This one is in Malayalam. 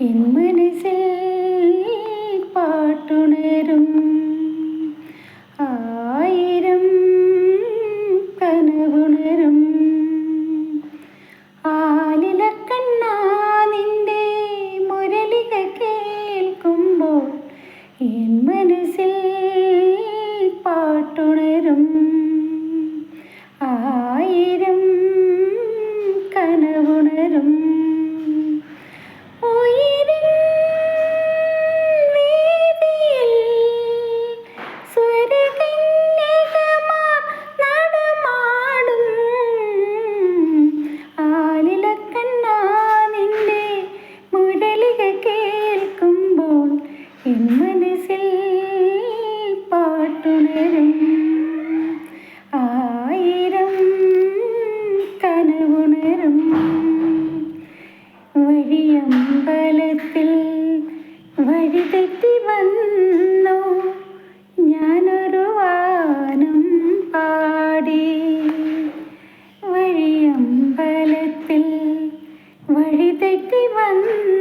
І ми ദേവിയമ്പലത്തിൽ വഴിതെറ്റി വന്നു. ഞാനൊരു വാനം പാടി. വഴിയമ്പലത്തിൽ വഴിതെറ്റി വന്നു.